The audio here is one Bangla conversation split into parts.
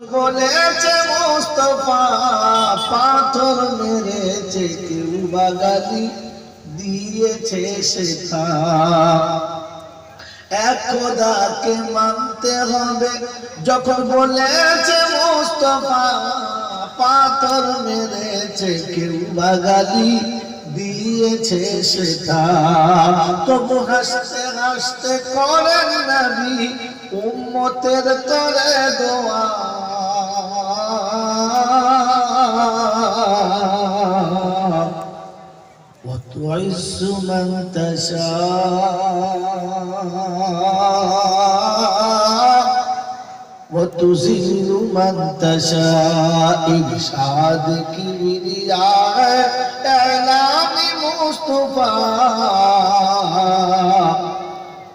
বলেছে মোস্তফা, পাথর মেরেছে কেউ বাগালি দিয়েছে শেখা। এক খোদাকে মানতে হবে, যখন বলেছে মোস্তফা, পাথর মেরেছে কেউ বাগালি দিয়েছে সেটা তবু হাসতে হাসতে করেন নবী, উম্মতের তরে দোয়া। وتعز من تشاء وتذل من تشاء ارشاد كبرياء اعلام مصطفى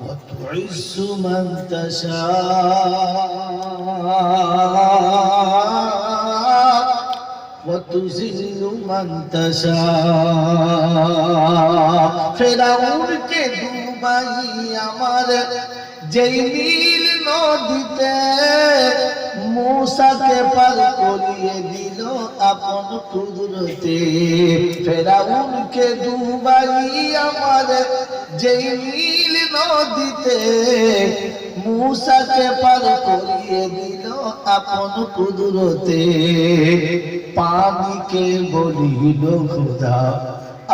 وتعز من تشاء وتذل من تشاء ফেরাউনকে ডুবাই আমার যেই নীল নদীতে মূসাকে পার করিয়ে দিল আপন কুদরতে ফেরাউনকে ডুবাই আমার যেই নীল নদীতে মূসাকে পার করিয়ে দিল আপন কুদুরতে পানিকে বলিল খুদা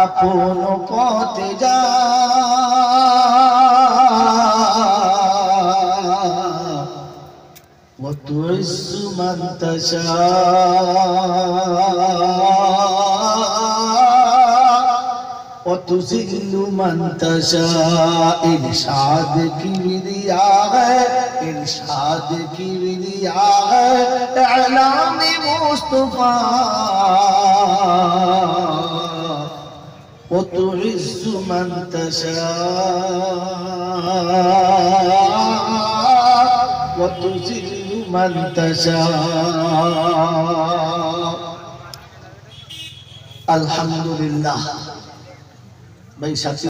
আপন পথে যা وتعز من تشاء وتذل من تشاء إرشاد كبرياء ارشاد کبریا ہے اعلان مصطفیٰ و تعز من تشاء و تذل من تشاء الحمدللہ بھائی ساتھی